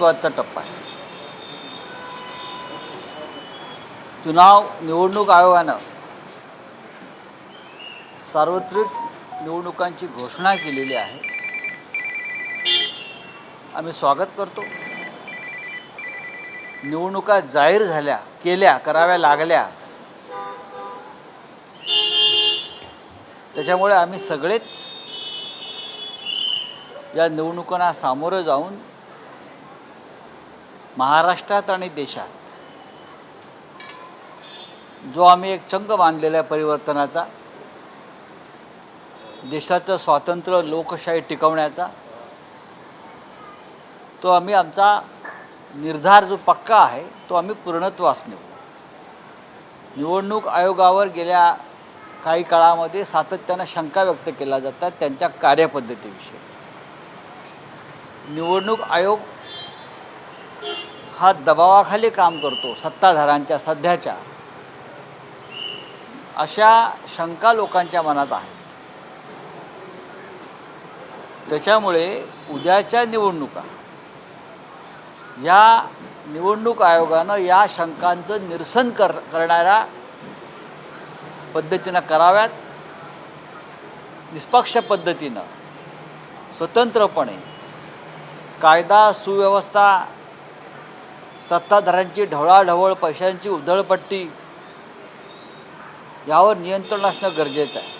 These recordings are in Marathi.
महत्त्वाचा टप्पा आहे. चुनाव निवडणूक आयोगानं सार्वत्रिक निवडणुकांची घोषणा केलेली आहे. आम्ही स्वागत करतो. निवडणुका जाहीर झाल्या केल्या कराव्या लागल्या. त्याच्यामुळे आम्ही सगळेच या निवडणुकांना सामोरं जाऊन महाराष्ट्रात आणि देशात. जो आम्ही एक चंग बांधलेला आहे परिवर्तनाचा देशाचं स्वातंत्र्य लोकशाही टिकवण्याचा तो आम्ही आमचा निर्धार जो पक्का आहे तो आम्ही पूर्णत्वास नेऊ. निवडणूक आयोगावर गेल्या काही काळामध्ये सातत्यानं शंका व्यक्त केल्या जातात त्यांच्या कार्यपद्धतीविषयी. निवडणूक आयोग हा दबावाखाली काम करतो सत्ताधारांच्या सध्याच्या. अशा शंका लोकांच्या मनात आहेत. त्याच्यामुळे उद्याच्या निवडणुका या निवडणूक आयोगानं या शंकांचं निरसन कर करणाऱ्या पद्धतीनं कराव्यात. निष्पक्ष पद्धतीनं स्वतंत्रपणे कायदा सुव्यवस्था सत्ताधाऱ्यांची ढवळाढवळ पैशांची उधळपट्टी यावर नियंत्रण असणं गरजेचं आहे.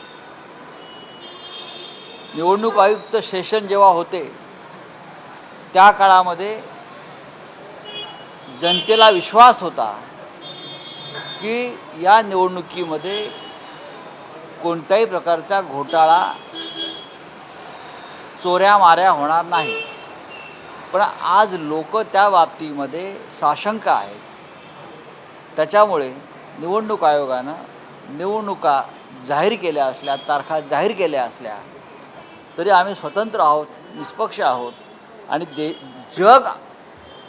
निवडणूक आयुक्त सेशन जेव्हा होते त्या काळामध्ये जनतेला विश्वास होता की या निवडणुकीमध्ये कोणत्याही प्रकारचा घोटाळा चोऱ्या माऱ्या होणार नाही. पण आज लोक त्या बाबतीमध्ये साशंक आहेत. त्याच्यामुळे निवडणूक आयोगानं निवडणुका जाहीर केल्या असल्या तारखा जाहीर केल्या असल्या तरी आम्ही स्वतंत्र आहोत निष्पक्ष आहोत आणि दे जग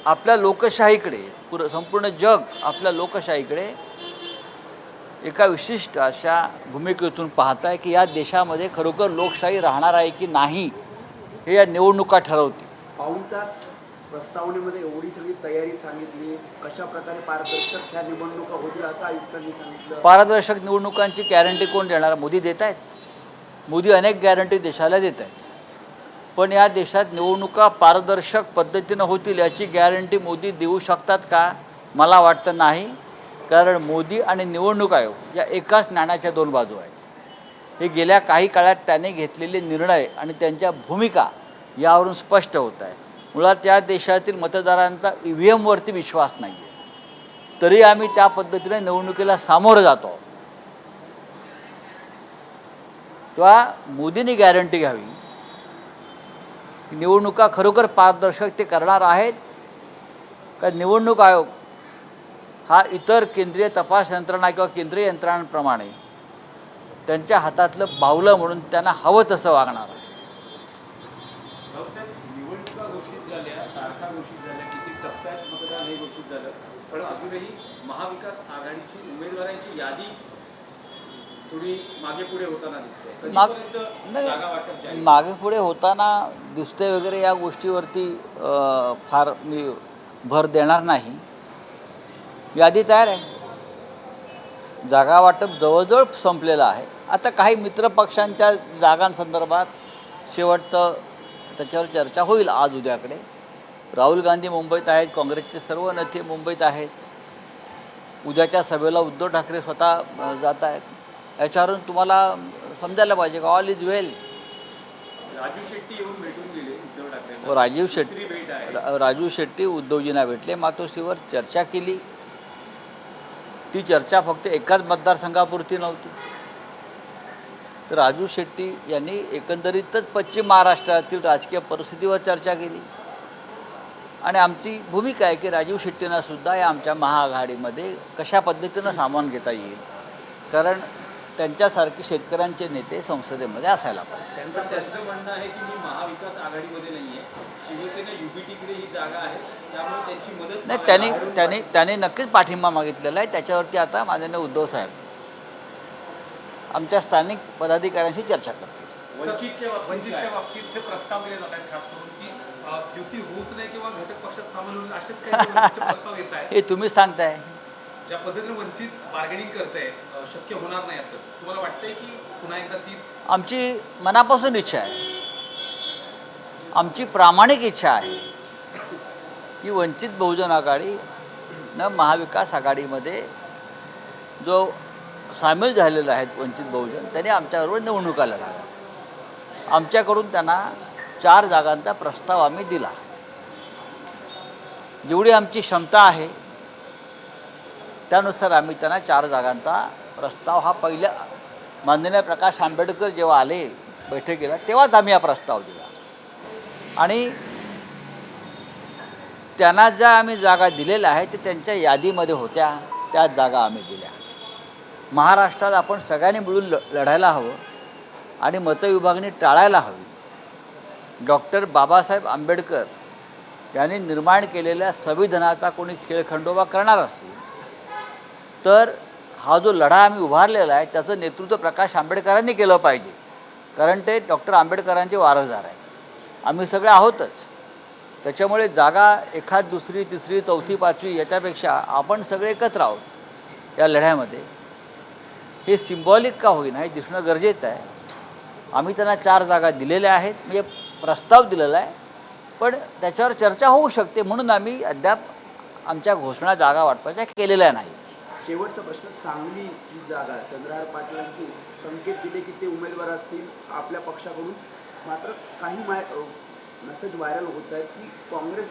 आपल्या लोकशाहीकडे पुर संपूर्ण जग आपल्या लोकशाहीकडे एका विशिष्ट अशा भूमिकेतून पाहत आहे की या देशामध्ये खरोखर लोकशाही राहणार आहे की नाही हे या निवडणुका ठरवतील. पाऊण तास प्रस्तावनेमध्ये एवढी सगळी तयारी सांगितली. कशा प्रकारे पारदर्शक ह्या निवडणुका होतील असं आयुक्तांनी सांगितलं. पारदर्शक निवडणुकांची गॅरंटी कोण देणार? मोदी देत आहेत मोदी अनेक गॅरंटी देशाला देत आहेत पण या देशात निवडणुका पारदर्शक पद्धतीनं होतील याची गॅरंटी मोदी देऊ शकतात का? मला वाटतं नाही. कारण मोदी आणि निवडणूक आयोग या एकाच नाण्याच्या दोन बाजू आहेत. हे गेल्या काही काळात त्याने घेतलेले निर्णय आणि त्यांच्या भूमिका यावरून स्पष्ट होत आहे. मुळात त्या देशातील मतदारांचा ई व्ही एमवरती विश्वास नाही आहे तरी आम्ही त्या पद्धतीने निवडणुकीला सामोरं जातो तेव्हा मोदींनी गॅरंटी घ्यावी. निवडणुका खरोखर पारदर्शक ते करणार आहेत. का निवडणूक आयोग हा इतर केंद्रीय तपास यंत्रणा किंवा केंद्रीय यंत्रणांप्रमाणे त्यांच्या हातातलं बावलं म्हणून त्यांना हवं तसं वागणार आहे भाऊसाहेब निवडणुका घोषित झाल्या तारखा घोषित झाल्या किती टप्प्यात मतदान हे घोषित झालं. पण अजूनही महाविकास आघाडीची उमेदवारांची यादी थोडी मागे पुढे होताना दिसते. माग- पुढे होताना दिसते वगैरे या गोष्टीवरती फार मी भर देणार नाही. यादी तयार आहे. जागा वाटप जवळजवळ संपलेलं आहे. आता काही मित्रपक्षांच्या जागांसंदर्भात शेवटचं त्याच्यावर चर्चा होईल आज उद्याकडे. राहुल गांधी मुंबईत आहेत काँग्रेसचे सर्व नेते मुंबईत आहेत. उद्याच्या सभेला उद्धव ठाकरे स्वतः जात आहेत. याच्यावरून तुम्हाला समजायला पाहिजे का? All is well Raju Shetti येऊन भेटून गेले उद्धव ठाकरे व राजीव शेट्टी राजू शेट्टी उद्धवजींना भेटले. मातोश्रीवर चर्चा केली. ती चर्चा फक्त एकाच मतदारसंघापुरती नव्हती. तर राजू शेट्टी यांनी एकंदरीतच पश्चिम महाराष्ट्रातील राजकीय परिस्थितीवर चर्चा केली. आणि आमची भूमिका आहे की राजीव शेट्टींना सुद्धा या आमच्या महाआघाडीमध्ये कशा पद्धतीनं सामावून घेता येईल? कारण त्यांच्यासारखे शेतकऱ्यांचे नेते संसदेमध्ये असायला पाहिजे. त्यांचं त्याचं म्हणणं आहे की मी महाविकास आघाडीमध्ये नाहीये. शिवसेना युबीटीकडे ही जागा आहे. त्यामुळे त्यांची मदत नाही त्यांनी त्यांनी त्यांनी नक्कीच पाठिंबा मागितलेला आहे. त्याच्यावरती आता माननीय उद्धव साहेब आमच्या स्थानिक पदाधिकाऱ्यांशी चर्चा करतील वंचितच्या बाबतीत वंचितच्या काय? बाबतीत जे प्रस्ताव केले जात आहेत खास करून की अ, अ, युती होऊच नाही किंवा घटक पक्षात सामील होईल असेच काही निवडणुकीचे प्रस्ताव येत आहेत. हे तुम्ही सांगताय. ज्या पद्धतीने वंचित बार्गेनिंग करते शक्य होणार नाही असं. तुम्हाला वाटतंय की पुन्हा एकदा तीच? आमची मनापासून इच्छा आहे. आमची प्रामाणिक इच्छा आहे की वंचित बहुजन आघाडीनं महाविकास आघाडीमध्ये जो सामील झालेले आहेत वंचित बहुजन त्यांनी आमच्याबरोबर निवडणुका लढाव्या आमच्याकडून त्यांना चार जागांचा प्रस्ताव आम्ही दिला. जेवढी आमची क्षमता आहे त्यानुसार आम्ही त्यांना चार जागांचा प्रस्ताव हा पहिल्या माननीय प्रकाश आंबेडकर जेव्हा आले बैठकीला तेव्हाच आम्ही हा प्रस्ताव दिला. आणि त्यांना ज्या आम्ही जागा दिलेल्या आहेत ते त्यांच्या यादीमध्ये होत्या त्या जागा आम्ही दिल्या. महाराष्ट्रात आपण सगळ्यांनी मिळून ल लढायला हवं आणि मतविभागणी टाळायला हवी. डॉक्टर बाबासाहेब आंबेडकर यांनी निर्माण केलेल्या संविधानाचा कोणी खेळखंडोबा करणार असतील तर हा जो लढा आम्ही उभारलेला आहे त्याचं नेतृत्व प्रकाश आंबेडकरांनी केलं पाहिजे. कारण ते डॉक्टर आंबेडकरांचे वारसदार आहे आम्ही सगळे आहोतच. त्याच्यामुळे जागा एखाद दुसरी तिसरी चौथी पाचवी याच्यापेक्षा आपण सगळे एकत्र आहोत या लढ्यामध्ये. हे सिम्बॉलिक का होईना हे दिसणं गरजेचं आहे. आम्ही त्यांना चार जागा दिलेल्या आहेत म्हणजे प्रस्ताव दिलेला आहे पण त्याच्यावर चर्चा होऊ शकते म्हणून आम्ही अद्याप आमच्या घोषणा जागा वाटपाच्या केलेल्या नाही. शेवटचा प्रश्न सांगलीची जागा चंद्रहार पाटलांची संकेत दिले की ते उमेदवार असतील आपल्या पक्षाकडून. मात्र काही माय मेसेज व्हायरल होत आहेत की काँग्रेस